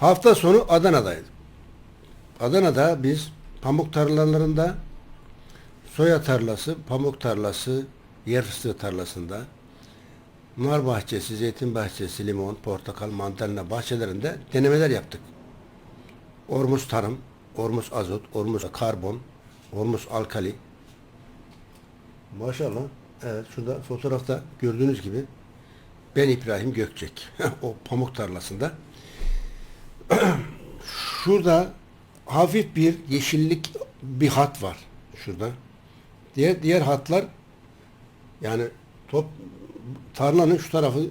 Hafta sonu Adana'daydım. Adana'da biz pamuk tarlalarında soya tarlası, pamuk tarlası, yer fıstığı tarlasında nar bahçesi, zeytin bahçesi, limon, portakal, mandalina bahçelerinde denemeler yaptık. Ormus tarım, Ormus azot, Ormus karbon, Ormus alkali. Maşallah. Evet şurada fotoğrafta gördüğünüz gibi ben İbrahim Gökçek. o pamuk tarlasında. Şurada hafif bir yeşillik bir hat var şurada. Diğer diğer hatlar yani top tarlanın şu tarafı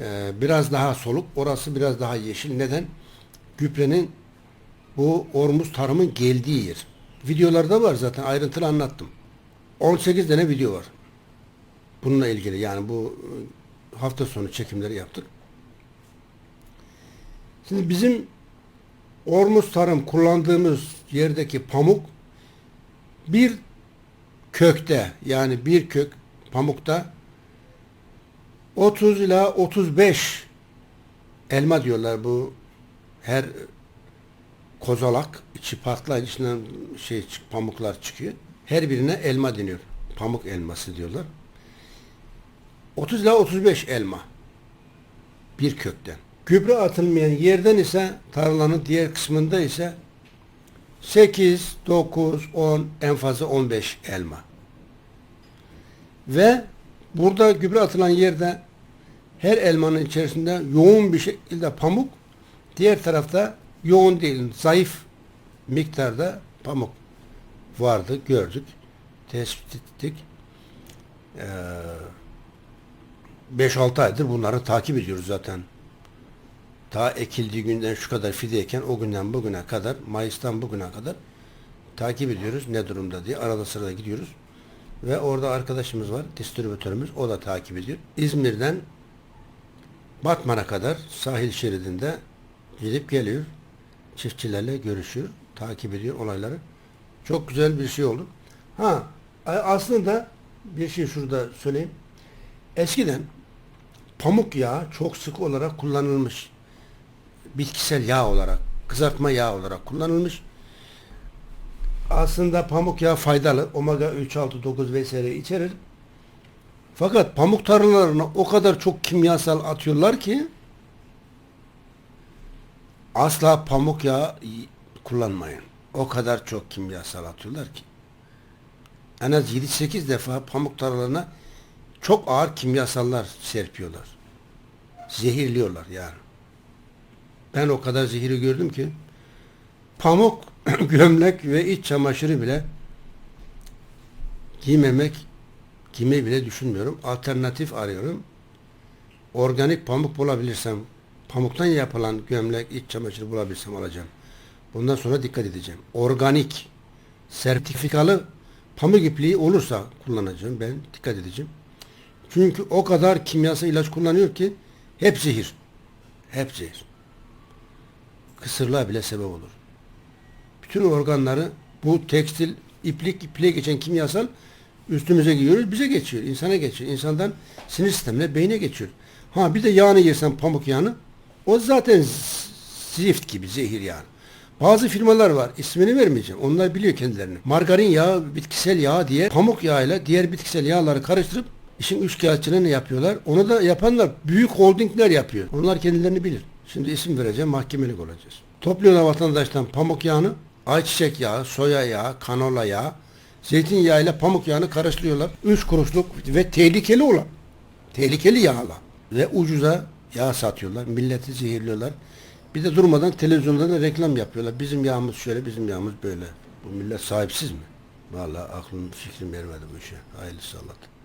e, biraz daha soluk, orası biraz daha yeşil. Neden? Gübrenin bu ormuz tarımın geldiği yer. Videolarda var zaten ayrıntılı anlattım. 18 tane video var. Bununla ilgili yani bu e, hafta sonu çekimleri yaptık. Şimdi bizim Ormuz tarım kullandığımız yerdeki pamuk bir kökte yani bir kök pamukta 30 ila 35 elma diyorlar bu her kozalak içi patlayınca içinden şey pamuklar çıkıyor. Her birine elma deniyor. Pamuk elması diyorlar. 30 ila 35 elma bir kökten. Gübre atılmayan yerden ise tarlanın diğer kısmında ise 8, 9, 10 en fazla 15 elma. Ve burada gübre atılan yerde her elmanın içerisinde yoğun bir şekilde pamuk, diğer tarafta yoğun değil, zayıf miktarda pamuk vardı, gördük, tespit ettik. Ee, 5-6 aydır bunları takip ediyoruz zaten. Ta ekildiği günden şu kadar fideyken o günden bugüne kadar, Mayıs'tan bugüne kadar takip ediyoruz ne durumda diye. Arada sırada gidiyoruz. Ve orada arkadaşımız var, distribütörümüz. O da takip ediyor. İzmir'den Batman'a kadar sahil şeridinde gidip geliyor. Çiftçilerle görüşüyor. Takip ediyor olayları. Çok güzel bir şey oldu. Ha aslında bir şey şurada söyleyeyim. Eskiden pamuk yağı çok sık olarak kullanılmış. Bitkisel yağ olarak, kızartma yağı olarak kullanılmış. Aslında pamuk yağı faydalı. Omega 3, 6, 9 vesaire içerir. Fakat pamuk tarlalarına o kadar çok kimyasal atıyorlar ki asla pamuk yağı kullanmayın. O kadar çok kimyasal atıyorlar ki. En az 7-8 defa pamuk tarlalarına çok ağır kimyasallar serpiyorlar. Zehirliyorlar yani. Ben o kadar zehiri gördüm ki pamuk, gömlek ve iç çamaşırı bile giymemek, giymeyi bile düşünmüyorum. Alternatif arıyorum. Organik pamuk bulabilirsem, pamuktan yapılan gömlek, iç çamaşırı bulabilirsem alacağım. Bundan sonra dikkat edeceğim. Organik, sertifikalı pamuk ipliği olursa kullanacağım. Ben dikkat edeceğim. Çünkü o kadar kimyasal ilaç kullanıyor ki hep zehir. Hep zehir. Kısırlığa bile sebep olur. Bütün organları bu tekstil, iplik, ipliğe geçen kimyasal üstümüze giyiyoruz, bize geçiyor, insana geçiyor. İnsandan sinir sistemine, beyne geçiyor. Ha bir de yağını yersen pamuk yağını, o zaten zift gibi, zehir yani. Bazı firmalar var, ismini vermeyeceğim. Onlar biliyor kendilerini. Margarin yağı, bitkisel yağ diye pamuk yağıyla diğer bitkisel yağları karıştırıp işin üç kağıtçılığını yapıyorlar. Onu da yapanlar büyük holdingler yapıyor. Onlar kendilerini bilir. Şimdi isim vereceğim, mahkemelik olacağız. Topluyorlar vatandaştan pamuk yağını, ayçiçek yağı, soya yağı, kanola yağı, zeytinyağı ile pamuk yağını karıştırıyorlar. Üç kuruşluk ve tehlikeli olan, tehlikeli yağla ve ucuza yağ satıyorlar. Milleti zehirliyorlar. Bir de durmadan televizyonda da reklam yapıyorlar. Bizim yağımız şöyle, bizim yağımız böyle. Bu millet sahipsiz mi? Vallahi aklım fikrim vermedi bu işe. Hayırlısı Allah'tan.